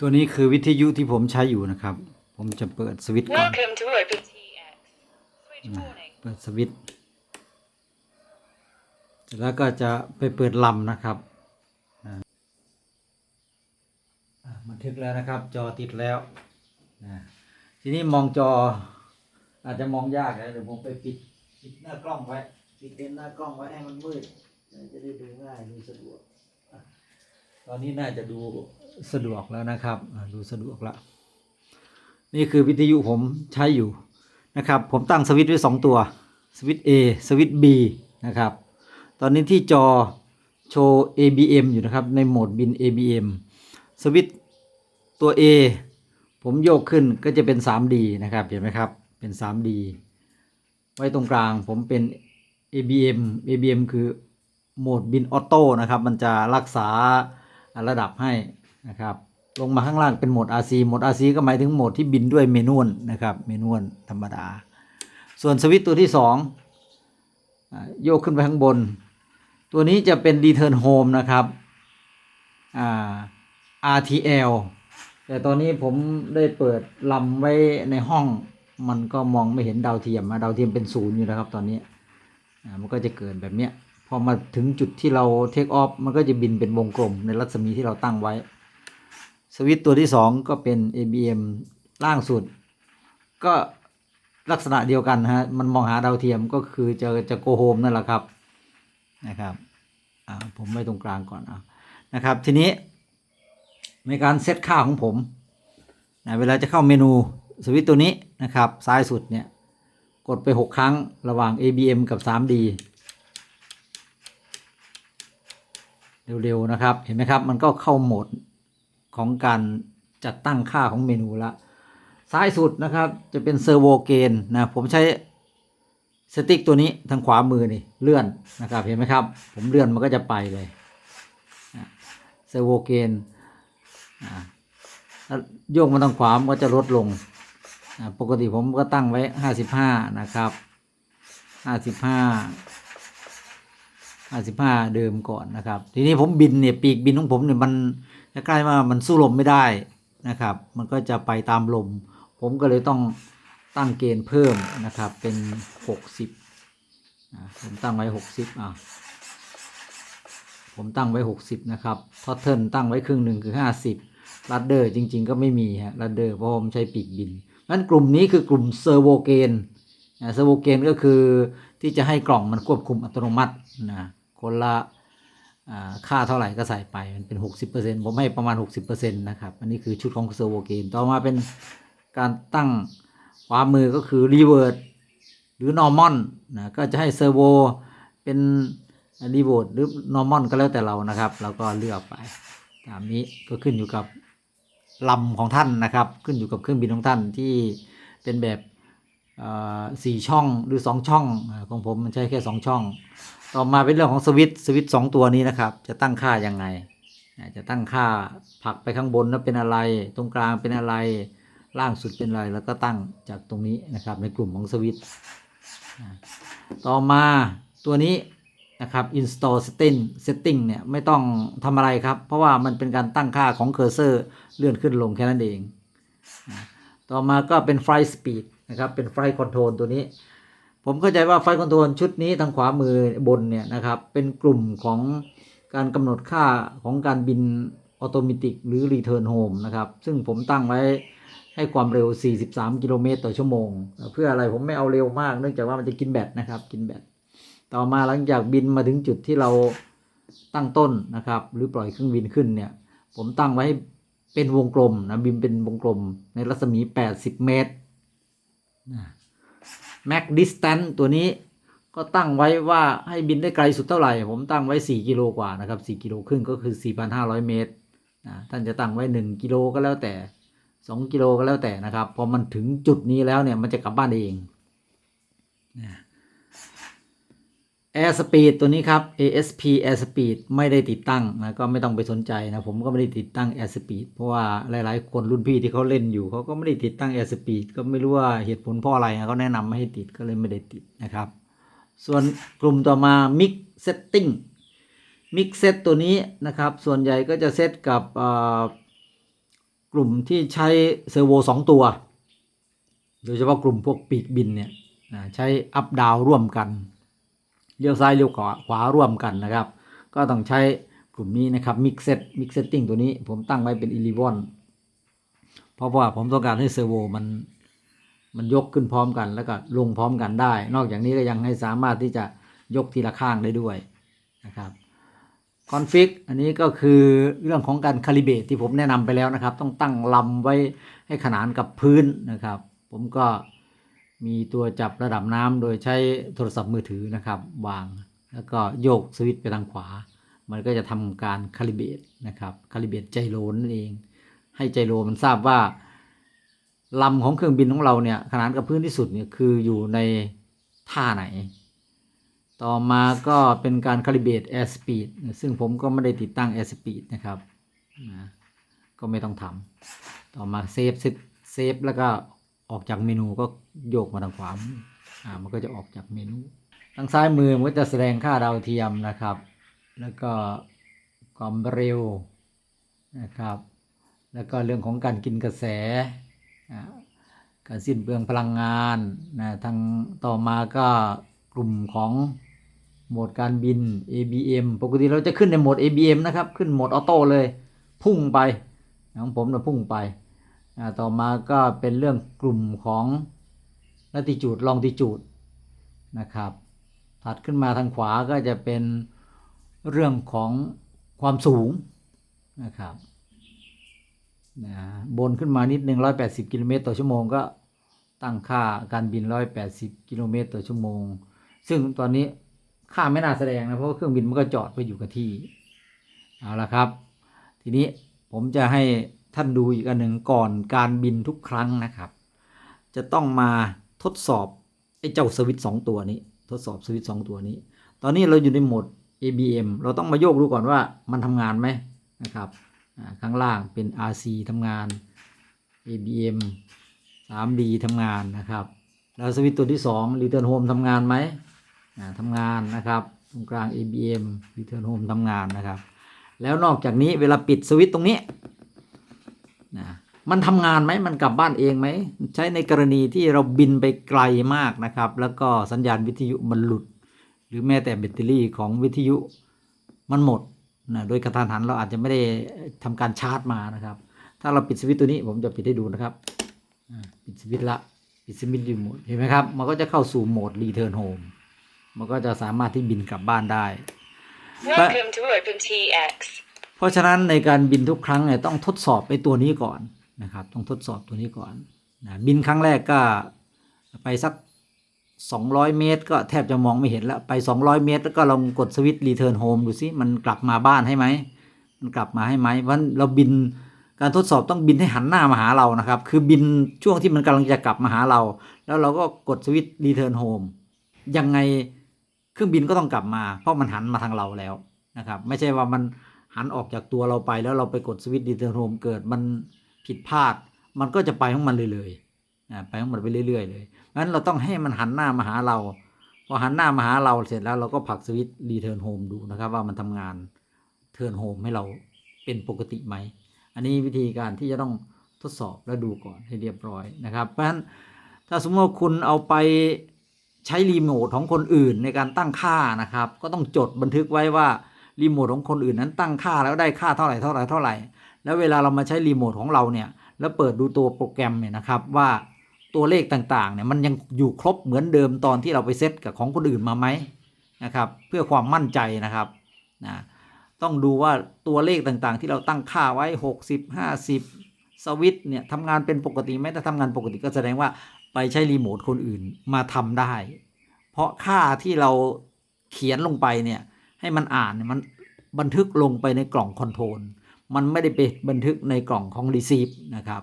ตัวนี้คือวิทยุที่ผมใช้อยู่นะครับ ผมจะเปิดสวิตช์ก่อน Welcome to OpenTX. Switch warning. เปิดสวิตช์เสร็จแล้วก็จะไปเปิดลำนะครับอ่าอ่าบันทึกแล้วนะครับ จอติดแล้วนะทีนี้มองจอ อาจจะมองยากนะเดี๋ยวผมไปปิดปิดหน้ากล้องไว้ ปิดเลนส์หน้ากล้องไว้ให้มันมืดจะได้ดูง่ายดูสะดวกอะ ตอนนี้น่าจะดูสะดวกแล้วนะครับดูสะดวกแล้วนี่คือวิทยุผมใช้อยู่นะครับ ผมตั้งสวิตช์ไว้สองตัว สวิตช์ A สวิตช์ B นะครับ ตอนนี้ที่จอโชว์ ABM อยู่นะครับ ในโหมดบิน ABM สวิตช์ตัว A ผมโยกขึ้นก็จะเป็น 3D นะครับ เห็นไหมครับ เป็น 3D ไว้ตรงกลางผมเป็น ABM ABM คือโหมดบินออโต้นะครับ มันจะรักษา ระดับให้นะครับ ลงมาข้างล่างเป็นโหมด RC โหมด RC ก็หมายถึงโหมดที่บินด้วยเมนวลนะครับ เมนวลธรรมดา ส่วนสวิตตัวที่สองโยกขึ้นไปข้างบน ตัวนี้จะเป็น Return Home นะครับ RTL แต่ตอนนี้ผมได้เปิดลำไว้ในห้องมันก็มองไม่เห็นดาวเทียมนะดาวเทียมเป็นศูนย์อยู่นะครับตอนนี้มันก็จะเกิดแบบเนี้ย พอมาถึงจุดที่เราเทคออฟมันก็จะบินเป็นวงกลมในรัศมีที่เราตั้งไว้ สวิตตัวที่สองก็เป็น ABM ล่างสุด ก็ลักษณะเดียวกันฮะ มันมองหาดาวเทียมก็คือจะจะโกโฮมนั่นแหละครับนะครับอ่าผมไว้ตรงกลางก่อนอะนะครับ ทีนี้ในการเซตค่าของผมนะเวลาจะเข้าเมนูสวิตตัวนี้นะครับ ซ้ายสุดเนี่ย กดไป 6 ครั้งระหว่าง ABM กับ 3D เร็วๆนะครับ เห็นไหมครับ มันก็เข้าโหมดของการจัดตั้งค่าของเมนูละ ซ้ายสุดนะครับจะเป็นเซอร์โวเกนนะ ผมใช้สติ๊กตัวนี้ทางขวามือนี่เลื่อนนะครับ เห็นไหมครับ ผมเลื่อนมันก็จะไปเลยเซอร์โวเกนโยกมาทางขวามันก็จะลดลง ปกติผมก็ตั้งไว้ห้าสิบห้านะครับห้าสิบ ห้าสิบห้าเดิมก่อนนะครับ ทีนี้ผมบินเนี่ยปีกบินของผมเนี่ยมันใกล้ๆว่ามันสู้ลมไม่ได้นะครับ มันก็จะไปตามลม ผมก็เลยต้องตั้งเกณฑ์เพิ่มนะครับ เป็น60อ่าผมตั้งไว้60อะผมตั้งไว้60นะครับทอทเทิลตั้งไว้ครึ่งหนึ่งคือ50ลัดเดอร์จริง ๆ ก็ไม่มีฮะลัดเดอร์เพราะผมใช้ปีกบินงั้นกลุ่มนี้คือกลุ่มเซอร์โวเกนเซอร์โวเกนก็คือที่จะให้กล่องมันควบคุมอัตโนมัตินะ คนละค่าเท่าไหร่ก็ใส่ไปมันเป็น 60%ผมให้ประมาณ 60%นะครับ อันนี้คือชุดของเซอร์โวเกนต่อมาเป็นการตั้งขวามือก็คือรีเวิร์ดหรือ normal นะก็จะให้เซอร์โวเป็นรีเวิร์ดหรือ normal ก็แล้วแต่เรานะครับ เราก็เลือกไปตามนี้ก็ขึ้นอยู่กับลำของท่านนะครับ ขึ้นอยู่กับเครื่องบินของท่านที่เป็นแบบสี่ช่องหรือสองช่องของผมมันใช้แค่สองช่อง ต่อมาเป็นเรื่องของสวิตช์สวิตช์สองตัวนี้นะครับ จะตั้งค่ายังไง จะตั้งค่าผักไปข้างบนแล้วเป็นอะไร ตรงกลางเป็นอะไร ล่างสุดเป็นอะไร แล้วก็ตั้งจากตรงนี้นะครับ ในกลุ่มของสวิตต่อมาตัวนี้นะครับ install setting setting เนี่ยไม่ต้องทำอะไรครับ เพราะว่ามันเป็นการตั้งค่าของเคอร์เซอร์เลื่อนขึ้นลงแค่นั้นเอง ต่อมาก็เป็น flight speed นะครับ เป็น flight control ตัวนี้ ผมเข้าใจว่าไฟคอนโทรลชุดนี้ทางขวามือบนเนี่ยนะครับเป็นกลุ่มของการกำหนดค่าของการบินออโตเมติกหรือรีเทิร์นโฮมนะครับซึ่งผมตั้งไว้ให้ความเร็ว 43 กิโลเมตรต่อชั่วโมง เพื่ออะไรผมไม่เอาเร็วมาก เนื่องจากว่ามันจะกินแบตนะครับ กินแบต ต่อมาหลังจากบินมาถึงจุดที่เราตั้งต้นนะครับ หรือปล่อยเครื่องบินขึ้นเนี่ย ผมตั้งไว้เป็นวงกลมนะ บินเป็นวงกลมในรัศมี 80 เมตรนะ Max Distance ตัวนี้ก็ตั้งไว้ว่าให้บินได้ไกลสุดเท่าไหร่ ผมตั้งไว้ 4 กิโลกว่านะครับ 4 กิโลครึ่งก็คือ 4,500 เมตรนะท่านจะตั้งไว้ 1 กิโลก็แล้วแต่ 2 กิโลก็แล้วแต่นะครับ พอมันถึงจุดนี้แล้วเนี่ย มันจะกลับบ้านเองนะ Air Speed ตัวนี้ครับ ASP Air Speed ไม่ได้ติดตั้งนะก็ไม่ต้องไปสนใจนะผมก็ไม่ได้ติดตั้ง Air Speed เพราะว่าหลายๆ คนรุ่นพี่ที่เขาเล่นอยู่เขาก็ไม่ได้ติดตั้ง Air Speed ก็ไม่รู้ว่าเหตุผลเพราะอะไรนะเขาแนะนำไม่ให้ติดก็เลยไม่ได้ติดนะครับ ส่วนกลุ่มต่อมา Mix Setting Mix Set ตัวนี้นะครับ ส่วนใหญ่ก็จะเซตกับกลุ่มที่ใช้เซอร์โวสองตัว โดยเฉพาะกลุ่มพวกปีกบินเนี่ยใช้อัพดาวร่วมกัน เลี้ยวซ้ายเลี้ยวขวาขวาร่วมกันนะครับ ก็ต้องใช้กลุ่มนี้นะครับ mix set mix setting ตัวนี้ผมตั้งไว้เป็น11เพราะว่าผมต้องการให้เซอร์โวมันมันยกขึ้นพร้อมกันแล้วก็ลงพร้อมกันได้ นอกจากนี้ก็ยังให้สามารถที่จะยกทีละข้างได้ด้วยนะครับคอนฟิกอันนี้ก็คือเรื่องของการคาลิเบตที่ผมแนะนำไปแล้วนะครับ ต้องตั้งลำไว้ให้ขนานกับพื้นนะครับ ผมก็ มีตัวจับระดับน้ำโดยใช้โทรศัพท์มือถือนะครับ วาง แล้วก็โยกสวิตช์ไปทางขวา มันก็จะทำการคาลิเบตนะครับคาลิเบตใจโลนั่นเอง ให้ใจโลมันทราบว่าลำของเครื่องบินของเราเนี่ยขนานกับพื้นที่สุดเนี่ยคืออยู่ในท่าไหน ต่อมาก็เป็นการคาลิเบตแอร์สปีดซึ่งผมก็ไม่ได้ติดตั้งแอร์สปีดนะครับนะก็ไม่ต้องทำต่อมาเซฟเซฟแล้วก็ ออกจากเมนูก็โยกมาทางขวามอ่ามันก็จะออกจากเมนู ทางซ้ายมือมันก็จะแสดงค่าดาวเทียมนะครับ แล้วก็ความเร็วนะครับ แล้วก็เรื่องของการกินกระแส การสิ้นเปลืองพลังงานนะทางต่อมาก็กลุ่มของโหมดการบิน ABM ปกติเราจะขึ้นในโหมด ABM นะครับ ขึ้นโหมดออโต้เลย พุ่งไปของผมนะพุ่งไป ต่อมาก็เป็นเรื่องกลุ่มของ latitude longitude นะครับ ถัดขึ้นมาทางขวาก็จะเป็นเรื่องของความสูงนะครับนะบนขึ้นมานิดหนึ่ง180 กิโลเมตรต่อชั่วโมงก็ตั้งค่าการบิน 180 กิโลเมตรต่อชั่วโมง ซึ่งตอนนี้ค่าไม่น่าแสดงนะ เพราะว่าเครื่องบินมันก็จอดไปอยู่กับที่ เอาละครับ ทีนี้ผมจะให้ ท่านดูอีกอันหนึ่งก่อนการบินทุกครั้งนะครับ จะต้องมาทดสอบไอ้เจ้าสวิตสองตัวนี้ ทดสอบสวิตสองตัวนี้ ตอนนี้เราอยู่ในโหมด ABM เราต้องมาโยกดูก่อนว่ามันทำงานไหมนะครับข้างล่างเป็น RC ทำงาน ABM 3D ทำงานนะครับ แล้วสวิตตัวที่ 2 Return Home ทำงานไหมทำงานนะครับ ตรงกลาง ABM Return Home ทำงานนะครับ แล้วนอกจากนี้เวลาปิดสวิตตรงนี้ นะมันทำงานไหมมันกลับบ้านเองไหม ใช้ในกรณีที่เราบินไปไกลมากนะครับ แล้วก็สัญญาณวิทยุมันหลุด หรือแม้แต่แบตเตอรี่ของวิทยุมันหมดนะโดยกระทันหันเราอาจจะไม่ได้ทำการชาร์จมานะครับ ถ้าเราปิดสวิตช์ตัวนี้ผมจะปิดให้ดูนะครับปิดสวิตช์ละปิดสวิตช์รีโมทเห็นไหมครับ มันก็จะเข้าสู่โหมด Return Home มันก็จะสามารถที่บินกลับบ้านได้ Welcome to OpenTX. เพราะฉะนั้นในการบินทุกครั้งเนี่ยต้องทดสอบไอ้ตัวนี้ก่อนนะครับ ต้องทดสอบตัวนี้ก่อนนะบินครั้งแรกก็ไปสัก 200 เมตร ก็แทบจะมองไม่เห็นแล้วไป 200 เมตร แล้วก็ลองกดสวิตช์รีเทิร์นโฮมดูซิมันกลับมาบ้านให้ไหมมันกลับมาให้ไหมเพราะฉะนั้นเราบินการทดสอบต้องบินให้หันหน้ามาหาเรานะครับ คือบินช่วงที่มันกำลังจะกลับมาหาเรา แล้วเราก็กดสวิตช์รีเทิร์นโฮมยังไงเครื่องบินก็ต้องกลับมา เพราะมันหันมาทางเราแล้วนะครับ ไม่ใช่ว่ามัน หันออกจากตัวเราไปแล้วเราไปกดสวิตช์รีเทิร์โฮมเกิดมันผิดพลาด มันก็จะไปของมันเลยเลยๆไปของมันไปเรื่อยๆเลยเพราะฉะนั้นเราต้องให้มันหันหน้ามาหาเราพอหันหน้ามาหาเราเสร็จแล้วเราก็ผลักสวิตช์รีเทิร์นโฮมดูนะครับ ว่ามันทำงานเทิร์นโฮมให้เราเป็นปกติไหม อันนี้วิธีการที่จะต้องทดสอบและดูก่อนให้เรียบร้อยนะครับ เพราะฉะนั้นถ้าสมมติว่าคุณเอาไปใช้รีโมทของคนอื่นในการตั้งค่านะครับ ก็ต้องจดบันทึกไว้ว่า รีโมทของคนอื่นนั้นตั้งค่าแล้วได้ค่าเท่าไหร่เท่าไหร่เท่าไหร่ แล้วเวลาเรามาใช้รีโมทของเราเนี่ยแล้วเปิดดูตัวโปรแกรมเนี่ยนะครับว่าตัวเลขต่างๆเนี่ยมันยังอยู่ครบเหมือนเดิมตอนที่เราไปเซตกับของคนอื่นมาไหมนะครับเพื่อความมั่นใจนะครับนะต้องดูว่าตัวเลขต่างๆ ที่เราตั้งค่าไว้ 60 50 สวิตเนี่ยทำงานเป็นปกติไหมถ้าทำงานปกติก็แสดงว่าไปใช้รีโมทคนอื่นมาทำได้ เพราะค่าที่เราเขียนลงไปเนี่ย ให้มันอ่านเนี่ยมันบันทึกลงไปในกล่องคอนโทรลมันไม่ได้ไปบันทึกในกล่องของรีซีฟนะครับ